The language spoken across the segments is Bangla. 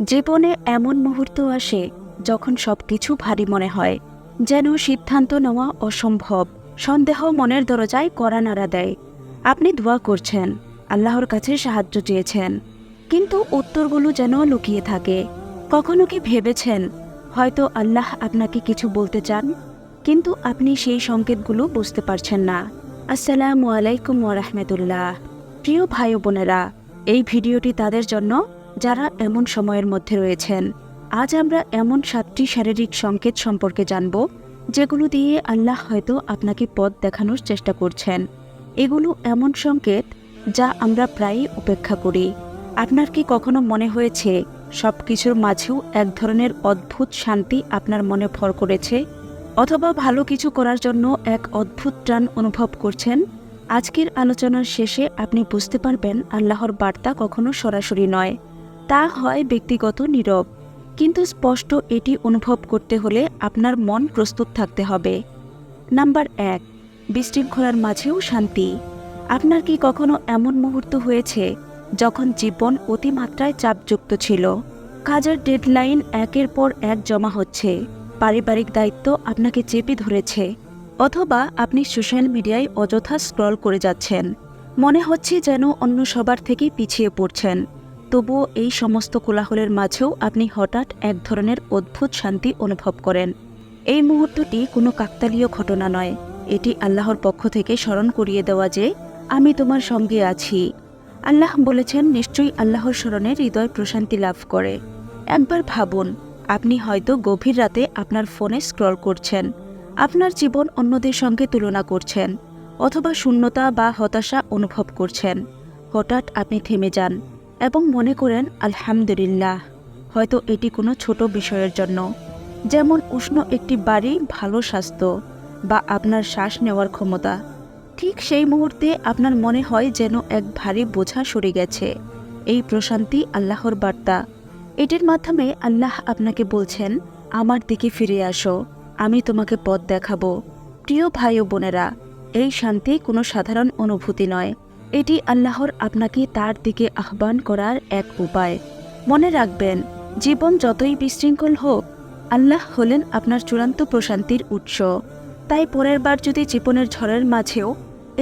জীবনে এমন মুহূর্ত আসে যখন সব কিছু ভারী মনে হয়, যেন সিদ্ধান্ত নেওয়া অসম্ভব। সন্দেহ মনের দরজায় কড়া নাড়া দেয়। আপনি দোয়া করছেন, আল্লাহর কাছে সাহায্য চেয়েছেন, কিন্তু উত্তরগুলো যেন লুকিয়ে থাকে। কখনো কি ভেবেছেন, হয়তো আল্লাহ আপনাকে কিছু বলতে চান? কিন্তু আপনি সেই সংকেতগুলো বুঝতে পারছেন না। আসসালামু আলাইকুম ওরহমতুল্লাহ প্রিয় ভাই বোনেরা, এই ভিডিওটি তাদের জন্য যারা এমন সময়ের মধ্যে রয়েছেন। আজ আমরা এমন সাতটি শারীরিক সংকেত সম্পর্কে জানব, যেগুলো দিয়ে আল্লাহ হয়তো আপনাকে পথ দেখানোর চেষ্টা করছেন। এগুলো এমন সংকেত যা আমরা প্রায়ই উপেক্ষা করি। আপনার কি কখনো মনে হয়েছে সব কিছুর মাঝেও এক ধরনের অদ্ভুত শান্তি আপনার মনে ভর করেছে? অথবা ভালো কিছু করার জন্য এক অদ্ভুত টান অনুভব করছেন? আজকের আলোচনার শেষে আপনি বুঝতে পারবেন আল্লাহর বার্তা কখনো সরাসরি নয়। তা হয় ব্যক্তিগত নীরব। কিন্তু স্পষ্ট এটি অনুভব করতে হলে আপনার মন প্রস্তুত থাকতে হবে। নাম্বার এক, বিশৃঙ্খলার মাঝেও শান্তি। আপনার কি কখনো এমন মুহূর্ত হয়েছে যখন জীবন অতিমাত্রায় চাপযুক্ত ছিল? কাজের ডেডলাইন একের পর এক জমা হচ্ছে। পারিবারিক দায়িত্ব আপনাকে চেপে ধরেছে। অথবা আপনি সোশ্যাল মিডিয়ায় অযথা স্ক্রল করে যাচ্ছেন। মনে হচ্ছে যেন অন্য সবার থেকে পিছিয়ে পড়ছেন। তবুও এই সমস্ত কোলাহলের মাঝেও আপনি হঠাৎ এক ধরনের অদ্ভুত শান্তি অনুভব করেন। এই মুহূর্তটি কোনো কাকতালীয় ঘটনা নয়। এটি আল্লাহর পক্ষ থেকে স্মরণ করিয়ে দেওয়া যে, আমি তোমার সঙ্গে আছি। আল্লাহ বলেছেন, নিশ্চয়ই আল্লাহর স্মরণে হৃদয় প্রশান্তি লাভ করে। একবার ভাবুন, আপনি হয়তো গভীর রাতে আপনার ফোনে স্ক্রল করছেন। আপনার জীবন অন্যদের সঙ্গে তুলনা করছেন, অথবা শূন্যতা বা হতাশা অনুভব করছেন। হঠাৎ আপনি থেমে যান। এবং মনে করেন, আলহামদুলিল্লাহ। হয়তো এটি কোনো ছোট বিষয়ের জন্য। যেমন উষ্ণ একটি বাড়ি ভালো স্বাস্থ্য বা আপনার শ্বাস নেওয়ার ক্ষমতা। ঠিক সেই মুহূর্তে আপনার মনে হয় যেন এক ভারী বোঝা সরে গেছে। এই প্রশান্তি আল্লাহর বার্তা। এটির মাধ্যমে আল্লাহ আপনাকে বলছেন, আমার দিকে ফিরে আসো। আমি তোমাকে পথ দেখাবো। প্রিয় ভাই ও বোনেরা, এই শান্তি কোনো সাধারণ অনুভূতি নয়। এটি আল্লাহর আপনাকে তার দিকে আহ্বান করার এক উপায়। মনে রাখবেন, জীবন যতই বিশৃঙ্খল হোক, আল্লাহ হলেন আপনার চূড়ান্ত প্রশান্তির উৎস। তাই পরের বার যদি জীবনের ঝড়ের মাঝেও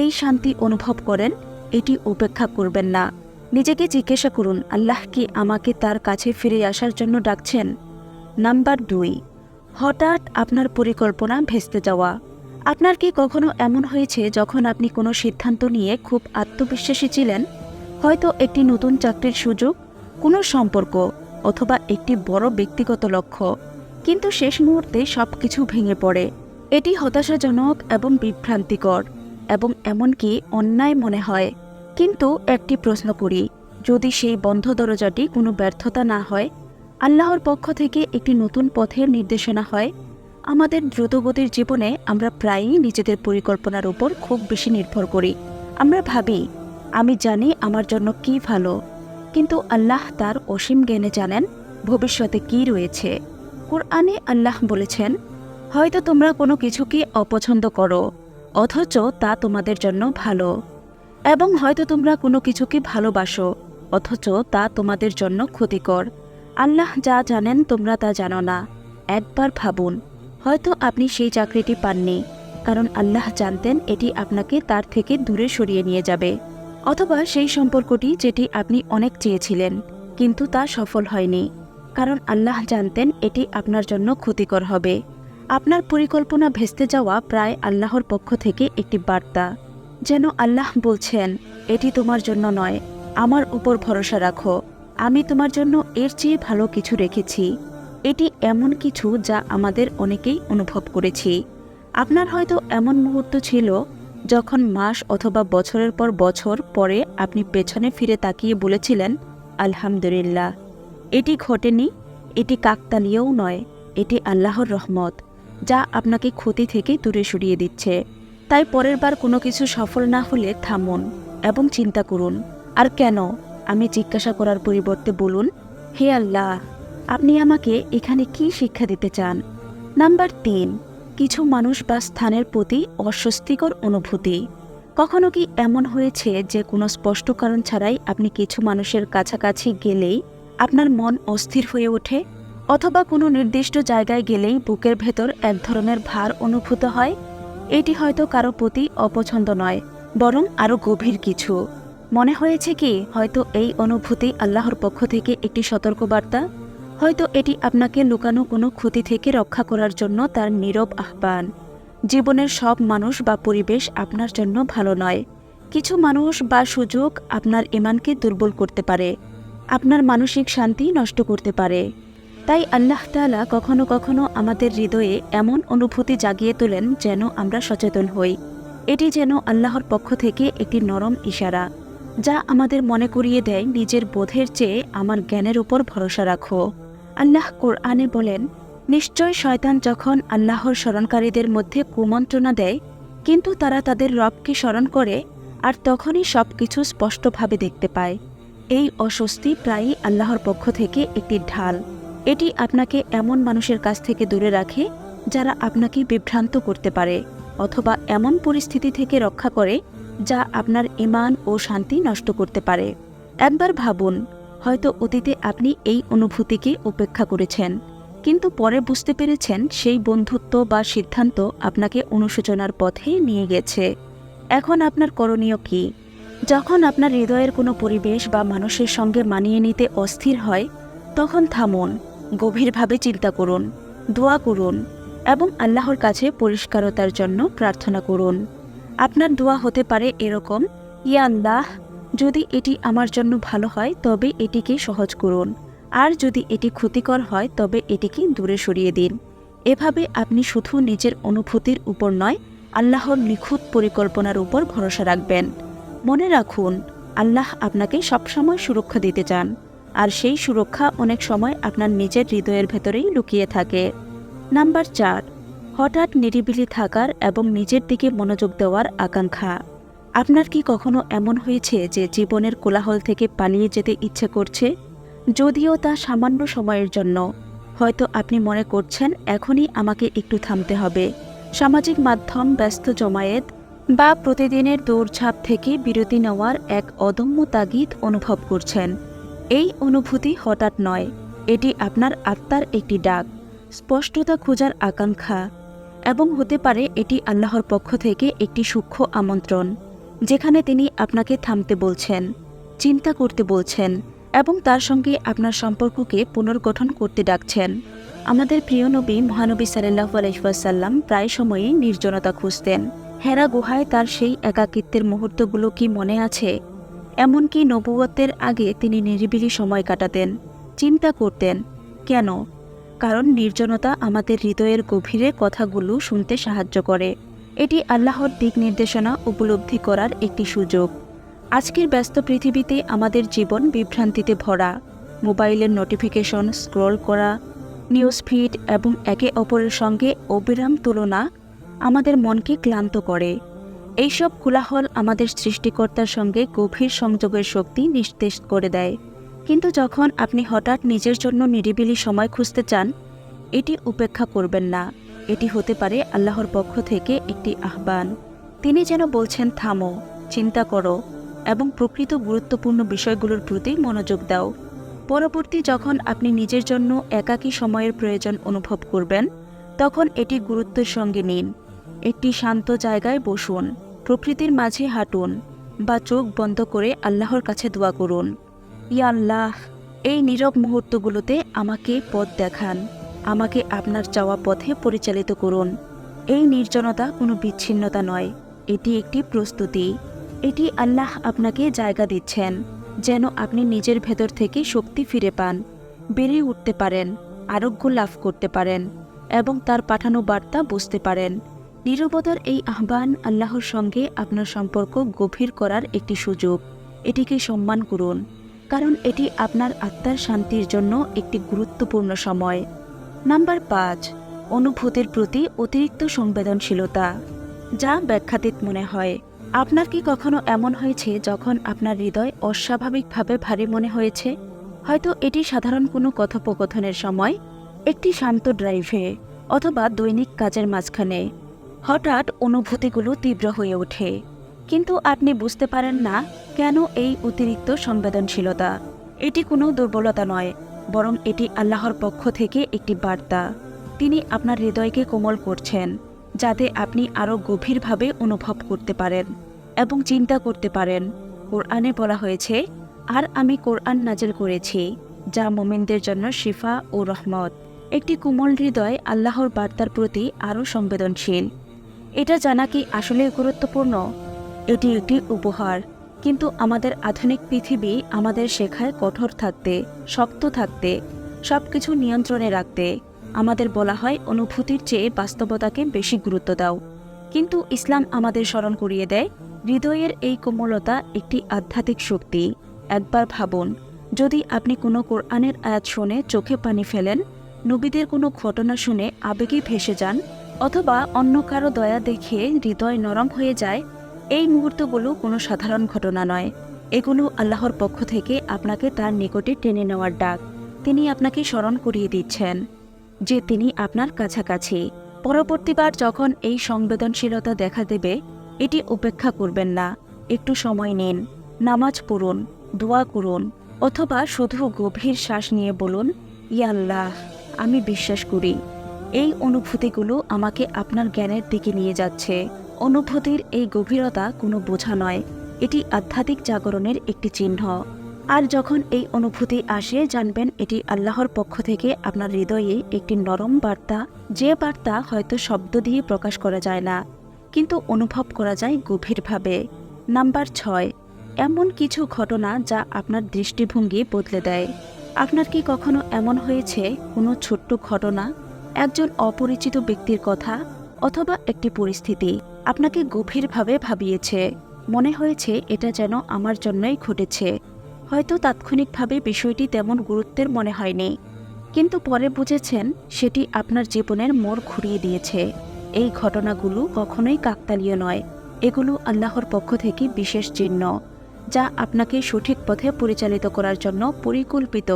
এই শান্তি অনুভব করেন, এটি উপেক্ষা করবেন না। নিজেকে জিজ্ঞাসা করুন, আল্লাহ কি আমাকে তার কাছে ফিরে আসার জন্য ডাকছেন? নাম্বার দুই, হঠাৎ আপনার পরিকল্পনা ভেস্তে যাওয়া। আপনার কি কখনো এমন হয়েছে যখন আপনি কোনো সিদ্ধান্ত নিয়ে খুব আত্মবিশ্বাসী ছিলেন? হয়তো একটি নতুন চাকরির সুযোগ, কোনো সম্পর্ক অথবা একটি বড় ব্যক্তিগত লক্ষ্য, কিন্তু শেষ মুহূর্তে সব কিছু ভেঙে পড়ে। এটি হতাশাজনক এবং বিভ্রান্তিকর এবং এমনকি অন্যায় মনে হয়। কিন্তু একটি প্রশ্ন করি, যদি সেই বন্ধ দরজাটি কোনো ব্যর্থতা না হয়, আল্লাহর পক্ষ থেকে একটি নতুন পথের নির্দেশনা হয়? আমাদের দ্রুতগতির জীবনে আমরা প্রায়ই নিজেদের পরিকল্পনার উপর খুব বেশি নির্ভর করি। আমরা ভাবি, আমি জানি আমার জন্য কি ভালো, কিন্তু আল্লাহ তার অসীম জ্ঞানে জানেন ভবিষ্যতে কি রয়েছে। কোরআনে আল্লাহ বলেছেন, হয়তো তোমরা কোনো কিছুকে অপছন্দ করো, অথচ তা তোমাদের জন্য ভালো। এবং হয়তো তোমরা কোনো কিছুকে ভালোবাসো, অথচ তা তোমাদের জন্য ক্ষতিকর। আল্লাহ যা জানেন তোমরা তা জানো না। একবার ভাবুন। হয়তো আপনি সেই চাকরিটি পাননি, কারণ আল্লাহ জানতেন এটি আপনাকে তার থেকে দূরে সরিয়ে নিয়ে যাবে। অথবা সেই সম্পর্কটি যেটি আপনি অনেক চেয়েছিলেন, কিন্তু তা সফল হয়নি, কারণ আল্লাহ জানতেন এটি আপনার জন্য ক্ষতিকর হবে। আপনার পরিকল্পনা ভেস্তে যাওয়া প্রায় আল্লাহর পক্ষ থেকে একটি বার্তা, যেন আল্লাহ বলছেন, এটি তোমার জন্য নয়, আমার উপর ভরসা রাখো, আমি তোমার জন্য এর চেয়ে ভালো কিছু রেখেছি। এটি এমন কিছু যা আমাদের অনেকেই অনুভব করেছি। আপনার হয়তো এমন মুহূর্ত ছিল যখন মাস অথবা বছরের পর বছর পরে আপনি পেছনে ফিরে তাকিয়ে বলেছিলেন, আলহামদুলিল্লাহ, এটি ঘটেনি, এটি কাকতালীয়ও নয়, এটি আল্লাহর রহমত, যা আপনাকে ক্ষতি থেকে দূরে সরিয়ে দিচ্ছে। তাই পরের বার কোনো কিছু সফল না হলে থামুন এবং চিন্তা করুন। আর কেন? আমি জিজ্ঞাসা করার পরিবর্তে বলুন, হে আল্লাহ আপনি আমাকে এখানে কি শিক্ষা দিতে চান? নাম্বার তিন, কিছু মানুষ বা স্থানের প্রতি অস্বস্তিকর অনুভূতি। কখনো কি এমন হয়েছে যে কোনো স্পষ্ট কারণ ছাড়াই আপনি কিছু মানুষের কাছাকাছি গেলেই আপনার মন অস্থির হয়ে ওঠে? অথবা কোনো নির্দিষ্ট জায়গায় গেলেই বুকের ভেতর এক ধরনের ভার অনুভূত হয়? এটি হয়তো কারও প্রতি অপছন্দ নয়, বরং আরও গভীর কিছু। মনে হয়েছে কি, হয়তো এই অনুভূতি আল্লাহর পক্ষ থেকে একটি সতর্কবার্তা? হয়তো এটি আপনাকে লুকানো কোনো ক্ষতি থেকে রক্ষা করার জন্য তার নীরব আহ্বান। জীবনের সব মানুষ বা পরিবেশ আপনার জন্য ভালো নয়। কিছু মানুষ বা সুযোগ আপনার ইমানকে দুর্বল করতে পারে। আপনার মানসিক শান্তি নষ্ট করতে পারে। তাই আল্লাহ তাআলা কখনো কখনো আমাদের হৃদয়ে এমন অনুভূতি জাগিয়ে তোলেন যেন আমরা সচেতন হই। এটি যেন আল্লাহর পক্ষ থেকে একটি নরম ইশারা, যা আমাদের মনে করিয়ে দেয় নিজের বোধের চেয়ে আমার জ্ঞানের উপর ভরসা রাখো। আল্লাহ কোরআনে বলেন, নিশ্চয় শয়তান যখন আল্লাহর স্মরণকারীদের মধ্যে কুমন্ত্রণা দেয়, কিন্তু তারা তাদের রবকে স্মরণ করে আর তখনই সব কিছু স্পষ্টভাবে দেখতে পায়। এই অস্বস্তি প্রায়ই আল্লাহর পক্ষ থেকে একটি ঢাল। এটি আপনাকে এমন মানুষের কাছ থেকে দূরে রাখে, যারা আপনাকে বিভ্রান্ত করতে পারে, অথবা এমন পরিস্থিতি থেকে রক্ষা করে, যা আপনার ইমান ও শান্তি নষ্ট করতে পারে। একবার ভাবুন হয়তো অতীতে আপনি এই অনুভূতিকে উপেক্ষা করেছেন। কিন্তু পরে বুঝতে পেরেছেন সেই বন্ধুত্ব বা সিদ্ধান্ত আপনাকে অনুশোচনার পথে নিয়ে গেছে। এখন আপনার করণীয় কি? যখন আপনার হৃদয়ের কোনো পরিবেশ বা মানুষের সঙ্গে মানিয়ে নিতে অস্থির হয়, তখন থামুন, গভীরভাবে চিন্তা করুন, দোয়া করুন এবং আল্লাহর কাছে পরিষ্কারতার জন্য প্রার্থনা করুন। আপনার দোয়া হতে পারে এরকম, ইয়া আল্লাহ যদি এটি আমার জন্য ভালো হয়, তবে এটিকে সহজ করুন। আর যদি এটি ক্ষতিকর হয়, তবে এটিকে দূরে সরিয়ে দিন। এভাবে আপনি শুধু নিজের অনুভূতির উপর নয়, আল্লাহর নিখুঁত পরিকল্পনার উপর ভরসা রাখবেন। মনে রাখুন, আল্লাহ আপনাকে সবসময় সুরক্ষা দিতে চান, আর সেই সুরক্ষা অনেক সময় আপনার নিজের হৃদয়ের ভেতরেই লুকিয়ে থাকে। নাম্বার চার, হঠাৎ নিরিবিলি থাকার এবং নিজের দিকে মনোযোগ দেওয়ার আকাঙ্ক্ষা। আপনার কি কখনো এমন হয়েছে যে জীবনের কোলাহল থেকে পালিয়ে যেতে ইচ্ছে করছে? যদিও তা সামান্য সময়ের জন্য। হয়তো আপনি মনে করছেন, এখনই আমাকে একটু থামতে হবে। সামাজিক মাধ্যম, ব্যস্ত জমায়েত বা প্রতিদিনের দৌড়ঝাঁপ থেকে বিরতি নেওয়ার এক অদম্য তাগিদ অনুভব করছেন। এই অনুভূতি হঠাৎ নয়। এটি আপনার আত্মার একটি ডাক। স্পষ্টতা খোঁজার আকাঙ্ক্ষা। এবং হতে পারে এটি আল্লাহর পক্ষ থেকে একটি সূক্ষ্ম আমন্ত্রণ। যেখানে তিনি আপনাকে থামতে বলছেন, চিন্তা করতে বলছেন এবং তার সঙ্গে আপনার সম্পর্ককে পুনর্গঠন করতে ডাকছেন। আমাদের প্রিয় নবী মহানবী সাল্লাহ আলহিসাল্লাম প্রায় সময়ই নির্জনতা খুঁজতেন। হেরা গুহায় তার সেই একাকিত্বের মুহূর্তগুলো কি মনে আছে? এমনকি নবুয়তের আগে তিনি নিরিবিলি সময় কাটাতেন, চিন্তা করতেন। কেন? কারণ নির্জনতা আমাদের হৃদয়ের গভীরে কথাগুলো শুনতে সাহায্য করে। এটি আল্লাহর দিক নির্দেশনা উপলব্ধি করার একটি সুযোগ। আজকের ব্যস্ত পৃথিবীতে আমাদের জীবন বিভ্রান্তিতে ভরা। মোবাইলের নোটিফিকেশন স্ক্রল করা, নিউজ ফিড এবং একে অপরের সঙ্গে অবিরাম তুলনা আমাদের মনকে ক্লান্ত করে। এইসব কোলাহল আমাদের সৃষ্টিকর্তার সঙ্গে গভীর সংযোগের শক্তি নির্দেশ করে দেয়। কিন্তু যখন আপনি হঠাৎ নিজের জন্য নিরিবিলি সময় খুঁজতে চান, এটি উপেক্ষা করবেন না। এটি হতে পারে আল্লাহর পক্ষ থেকে একটি আহ্বান। তিনি যেন বলছেন, থামো, চিন্তা করো এবং প্রকৃত গুরুত্বপূর্ণ বিষয়গুলোর প্রতি মনোযোগ দাও। পরবর্তী যখন আপনি নিজের জন্য একাকী সময়ের প্রয়োজন অনুভব করবেন, তখন এটি গুরুত্বের সঙ্গে নিন। একটি শান্ত জায়গায় বসুন, প্রকৃতির মাঝে হাঁটুন বা চোখ বন্ধ করে আল্লাহর কাছে দোয়া করুন। ইয়া আল্লাহ, এই নীরব মুহূর্তগুলোতে আমাকে পথ দেখান। আমাকে আপনার চাওয়া পথে পরিচালিত করুন। এই নির্জনতা কোনো বিচ্ছিন্নতা নয়। এটি একটি প্রস্তুতি। এটি আল্লাহ আপনাকে জায়গা দিচ্ছেন, যেন আপনি নিজের ভেতর থেকে শক্তি ফিরে পান, বেড়ে উঠতে পারেন, আরোগ্য লাভ করতে পারেন, এবং তার পাঠানো বার্তা বুঝতে পারেন। নীরবতার এই আহ্বান আল্লাহর সঙ্গে আপনার সম্পর্ক গভীর করার একটি সুযোগ। এটিকে সম্মান করুন, কারণ এটি আপনার আত্মার শান্তির জন্য একটি গুরুত্বপূর্ণ সময়। নাম্বার পাঁচ, অনুভূতির প্রতি অতিরিক্ত সংবেদনশীলতা, যা ব্যাখ্যাতীত মনে হয়। আপনার কি কখনো এমন হয়েছে যখন আপনার হৃদয় অস্বাভাবিকভাবে ভারী মনে হয়েছে? হয়তো এটি সাধারণ কোনো কথোপকথনের সময়, একটি শান্ত ড্রাইভে, অথবা দৈনিক কাজের মাঝখানে। হঠাৎ অনুভূতিগুলো তীব্র হয়ে ওঠে। কিন্তু আপনি বুঝতে পারেন না কেন এই অতিরিক্ত সংবেদনশীলতা। এটি কোনো দুর্বলতা নয় বরং এটি আল্লাহর পক্ষ থেকে একটি বার্তা। তিনি আপনার হৃদয়কে কোমল করছেন, যাতে আপনি আরও গভীরভাবে অনুভব করতে পারেন এবং চিন্তা করতে পারেন। কোরআনে বলা হয়েছে, আর আমি কোরআন নাজেল করেছি, যা মোমিনদের জন্য শিফা ও রহমত। একটি কোমল হৃদয় আল্লাহর বার্তার প্রতি আরও সংবেদনশীল। এটা জানা কি আসলে গুরুত্বপূর্ণ? এটি একটি উপহার। কিন্তু আমাদের আধুনিক পৃথিবী আমাদের শেখায় কঠোর থাকতে, শক্ত থাকতে সব কিছু নিয়ন্ত্রণে রাখতে। আমাদের বলা হয় অনুভূতির চেয়ে বাস্তবতাকে বেশি গুরুত্ব দাও। কিন্তু ইসলাম আমাদের স্মরণ করিয়ে দেয়, হৃদয়ের এই কোমলতা একটি আধ্যাত্মিক শক্তি। একবার ভাবুন, যদি আপনি কোনো কোরআনের আয়াত শুনে চোখে পানি ফেলেন, নবীদের কোনো ঘটনা শুনে আবেগে ভেসে যান, অথবা অন্য কারও দয়া দেখে হৃদয় নরম হয়ে যায় এই মুহূর্তগুলো কোনো সাধারণ ঘটনা নয়। এগুলো আল্লাহর পক্ষ থেকে আপনাকে তার নিকটে টেনে নেওয়ার ডাক। তিনি আপনাকে স্মরণ করিয়ে দিচ্ছেন যে তিনি আপনার কাছাকাছি। পরবর্তীবার যখন এই সংবেদনশীলতা দেখা দেবে, এটি উপেক্ষা করবেন না। একটু সময় নিন। নামাজ পড়ুন, দোয়া করুন, অথবা শুধু গভীর শ্বাস নিয়ে বলুন ইয়াল্লাহ আমি বিশ্বাস করি। এই অনুভূতিগুলো আমাকে আপনার জ্ঞানের দিকে নিয়ে যাচ্ছে। অনুভূতির এই গভীরতা কোনো বোঝা নয়। এটি আধ্যাত্মিক জাগরণের একটি চিহ্ন। আর যখন এই অনুভূতি আসে, জানবেন এটি আল্লাহর পক্ষ থেকে আপনার হৃদয়ে একটি নরম বার্তা। যে বার্তা হয়তো শব্দ দিয়ে প্রকাশ করা যায় না, কিন্তু অনুভব করা যায় গভীরভাবে। নাম্বার ছয়, এমন কিছু ঘটনা যা আপনার দৃষ্টিভঙ্গি বদলে দেয়। আপনার কি কখনো এমন হয়েছে কোনো ছোট্ট ঘটনা? একজন অপরিচিত ব্যক্তির কথা অথবা একটি পরিস্থিতি? আপনাকে গভীরভাবে ভাবিয়েছে। মনে হয়েছে এটা যেন আমার জন্যই ঘটেছে। হয়তো তাৎক্ষণিকভাবে বিষয়টি তেমন গুরুত্বের মনে হয়নি। কিন্তু পরে বুঝেছেন, সেটি আপনার জীবনের মোড় ঘুরিয়ে দিয়েছে। এই ঘটনাগুলো কখনোই কাকতালীয় নয়। এগুলো আল্লাহর পক্ষ থেকে বিশেষ চিহ্ন, যা আপনাকে সঠিক পথে পরিচালিত করার জন্য পরিকল্পিত।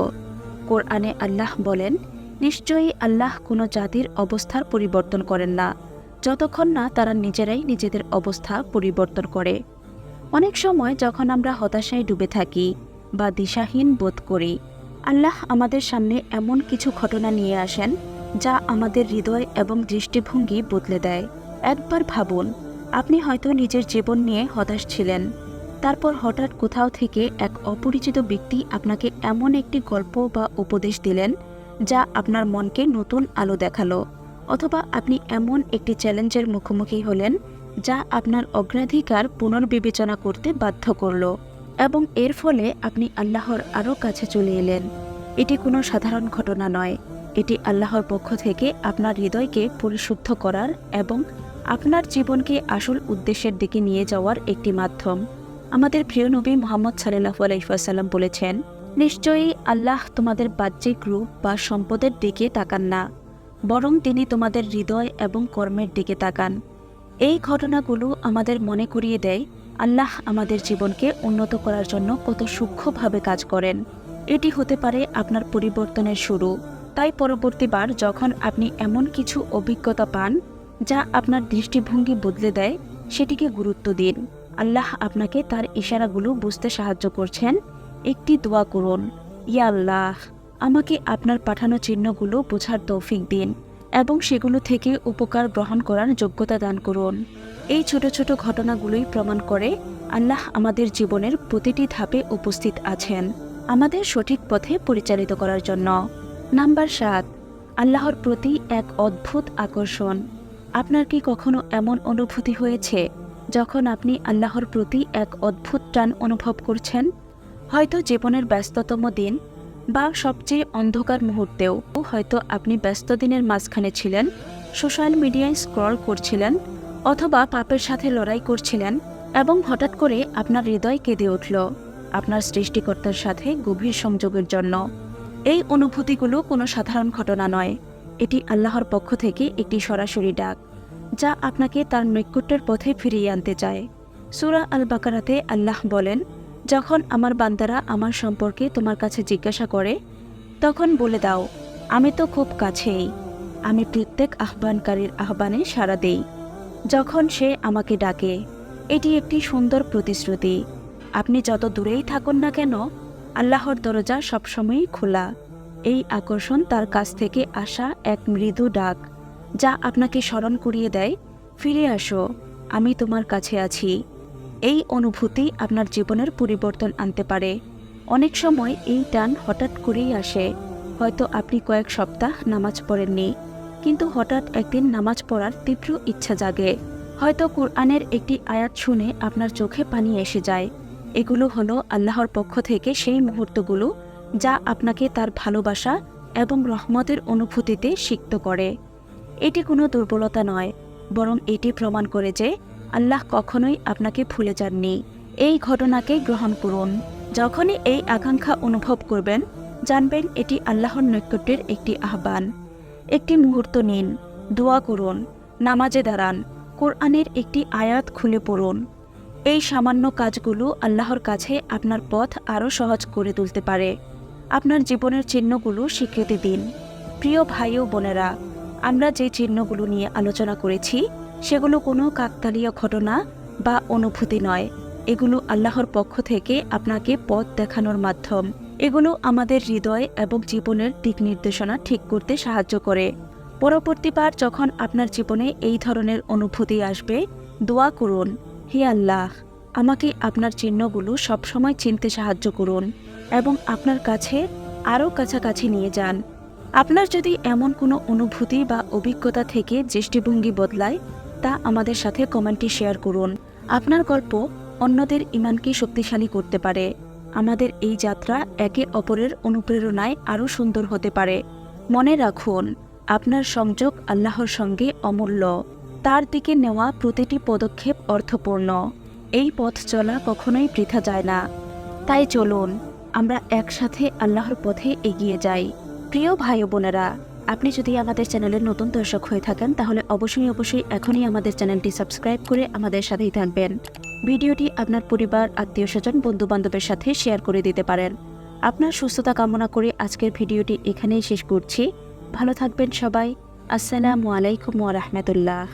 কোরআনে আল্লাহ বলেন, নিশ্চয়ই আল্লাহ কোনো জাতির অবস্থার পরিবর্তন করেন না। যতক্ষণ না তারা নিজেরাই নিজেদের অবস্থা পরিবর্তন করে। অনেক সময় যখন আমরা হতাশায় ডুবে থাকি বা দিশাহীন বোধ করি, আল্লাহ আমাদের সামনে এমন কিছু ঘটনা নিয়ে আসেন যা আমাদের হৃদয় এবং দৃষ্টিভঙ্গি বদলে দেয়। একবার ভাবুন, আপনি হয়তো নিজের জীবন নিয়ে হতাশ ছিলেন। তারপর হঠাৎ কোথাও থেকে এক অপরিচিত ব্যক্তি আপনাকে এমন একটি গল্প বা উপদেশ দিলেন যা আপনার মনকে নতুন আলো দেখাল। অথবা আপনি এমন একটি চ্যালেঞ্জের মুখোমুখি হলেন যা আপনার অগ্রাধিকার পুনর্বিবেচনা করতে বাধ্য করল এবং এর ফলে আপনি আল্লাহর আরও কাছে চলে এলেন। এটি কোনো সাধারণ ঘটনা নয়। এটি আল্লাহর পক্ষ থেকে আপনার হৃদয়কে পরিশুদ্ধ করার এবং আপনার জীবনকে আসল উদ্দেশ্যের দিকে নিয়ে যাওয়ার একটি মাধ্যম। আমাদের প্রিয় নবী মোহাম্মদ সাল্লাহ আলাইসাল্লাম বলেছেন, নিশ্চয়ই আল্লাহ তোমাদের বাহ্যিক রূপ বা সম্পদের দিকে তাকান না। বরং তিনি তোমাদের হৃদয় এবং কর্মের দিকে তাকান। এই ঘটনাগুলো আমাদের মনে করিয়ে দেয়, আল্লাহ আমাদের জীবনকে উন্নত করার জন্য কত সূক্ষ্মভাবে কাজ করেন। এটি হতে পারে আপনার পরিবর্তনের শুরু। তাই পরবর্তীবার যখন আপনি এমন কিছু অভিজ্ঞতা পান, যা আপনার দৃষ্টিভঙ্গি বদলে দেয়, সেটিকে গুরুত্ব দিন। আল্লাহ আপনাকে তার ইশারাগুলো বুঝতে সাহায্য করছেন। একটি দোয়া করুন, ইয়া আল্লাহ। আমাকে আপনার পাঠানো চিহ্নগুলো বোঝার তৌফিক দিন এবং সেগুলো থেকে উপকার গ্রহণ করার যোগ্যতা দান করুন। এই ছোট ছোট ঘটনাগুলোই প্রমাণ করে আল্লাহ আমাদের জীবনের প্রতিটি ধাপে উপস্থিত আছেন আমাদের সঠিক পথে পরিচালিত করার জন্য। নাম্বার সাত, আল্লাহর প্রতি এক অদ্ভুত আকর্ষণ। আপনার কি কখনো এমন অনুভূতি হয়েছে যখন আপনি আল্লাহর প্রতি এক অদ্ভুত টান অনুভব করছেন? হয়তো জীবনের ব্যস্ততম দিন বা সবচেয়ে অন্ধকার মুহূর্তেও হয়তো আপনি ব্যস্ত দিনের মাঝখানে ছিলেন, সোশ্যাল মিডিয়ায় স্ক্রল করছিলেন, অথবা পাপের সাথে লড়াই করছিলেন এবং হঠাৎ করে আপনার হৃদয় কেঁদে উঠল আপনার সৃষ্টিকর্তার সাথে গভীর সংযোগের জন্য। এই অনুভূতিগুলো কোনো সাধারণ ঘটনা নয়। এটি আল্লাহর পক্ষ থেকে একটি সরাসরি ডাক, যা আপনাকে তার নৈকট্যের পথে ফিরিয়ে আনতে চায়। সুরা আল বাকারাতে আল্লাহ বলেন যখন আমার বান্দারা আমার সম্পর্কে তোমার কাছে জিজ্ঞাসা করে, তখন বলে দাও, আমি তো খুব কাছেই। আমি প্রত্যেক আহ্বানকারীর আহ্বানে সাড়া দেই। যখন সে আমাকে ডাকে, এটি একটি সুন্দর প্রতিশ্রুতি। আপনি যত দূরেই থাকুন না কেন, আল্লাহর দরজা সবসময়ই খোলা। এই আকর্ষণ তার কাছ থেকে আসা এক মৃদু ডাক, যা আপনাকে স্মরণ করিয়ে দেয়, ফিরে আসো, আমি তোমার কাছে আছি। এই অনুভূতি আপনার জীবনের পরিবর্তন আনতে পারে। অনেক সময় এই টান হঠাৎ করেই আসে। হয়তো আপনি কয়েক সপ্তাহ নামাজ পড়েননি, কিন্তু হঠাৎ একদিন নামাজ পড়ার তীব্র ইচ্ছা জাগে। হয়তো কোরআনের একটি আয়াত শুনে আপনার চোখে পানি এসে যায়। এগুলো হলো আল্লাহর পক্ষ থেকে সেই মুহূর্তগুলো যা আপনাকে তার ভালোবাসা এবং রহমতের অনুভূতিতে সিক্ত করে। এটি কোনো দুর্বলতা নয়, বরং এটি প্রমাণ করে যে আল্লাহ কখনোই আপনাকে ভুলে যাননি। এই ঘটনাকে গ্রহণ করুন। যখনই এই আকাঙ্ক্ষা অনুভব করবেন, জানবেন এটি আল্লাহর নৈকট্যের একটি আহ্বান। একটি মুহূর্ত নিন, দোয়া করুন, নামাজে দাঁড়ান, কোরআনের একটি আয়াত খুলে পড়ুন। এই সামান্য কাজগুলো আল্লাহর কাছে আপনার পথ আরও সহজ করে তুলতে পারে। আপনার জীবনের চিহ্নগুলো স্বীকৃতি দিন। প্রিয় ভাই ও বোনেরা, আমরা যে চিহ্নগুলো নিয়ে আলোচনা করেছি সেগুলো কোনো কাকতালীয় ঘটনা বা অনুভূতি নয়। এগুলো আল্লাহর পক্ষ থেকে আপনাকে পথ দেখানোর মাধ্যম। এগুলো আমাদের হৃদয় এবং জীবনের দিক নির্দেশনা ঠিক করতে সাহায্য করে। পরবর্তীবার যখন আপনার জীবনে এই ধরনের অনুভূতি আসবে, দোয়া করুন, হে আল্লাহ, আমাকে আপনার চিহ্নগুলো সবসময় চিনতে সাহায্য করুন এবং আপনার কাছে আরও কাছাকাছি নিয়ে যান। আপনার যদি এমন কোনো অনুভূতি বা অভিজ্ঞতা থেকে দৃষ্টিভঙ্গি বদলায় তা আমাদের সাথে কমেন্টে শেয়ার করুন। আপনার গল্প অন্যদের ইমানকে শক্তিশালী করতে পারে। আমাদের এই যাত্রা একে অপরের অনুপ্রেরণায় আরও সুন্দর হতে পারে। মনে রাখুন, আপনার সংযোগ আল্লাহর সঙ্গে অমূল্য। তার দিকে নেওয়া প্রতিটি পদক্ষেপ অর্থপূর্ণ। এই পথ চলা কখনোই বৃথা যায় না। তাই চলুন, আমরা একসাথে আল্লাহর পথে এগিয়ে যাই। প্রিয় ভাই বোনেরা আপনি যদি আমাদের চ্যানেলের নতুন দর্শক হয়ে থাকেন, তাহলে অবশ্যই অবশ্যই এখনই আমাদের চ্যানেলটি সাবস্ক্রাইব করে আমাদের সাথেই থাকবেন। ভিডিওটি আপনার পরিবার আত্মীয় স্বজন বন্ধু বান্ধবের সাথে শেয়ার করে দিতে পারেন। আপনার সুস্থতা কামনা করে আজকের ভিডিওটি এখানেই শেষ করছি। ভালো থাকবেন সবাই। আসসালামু আলাইকুম ওয়া রাহমাতুল্লাহ।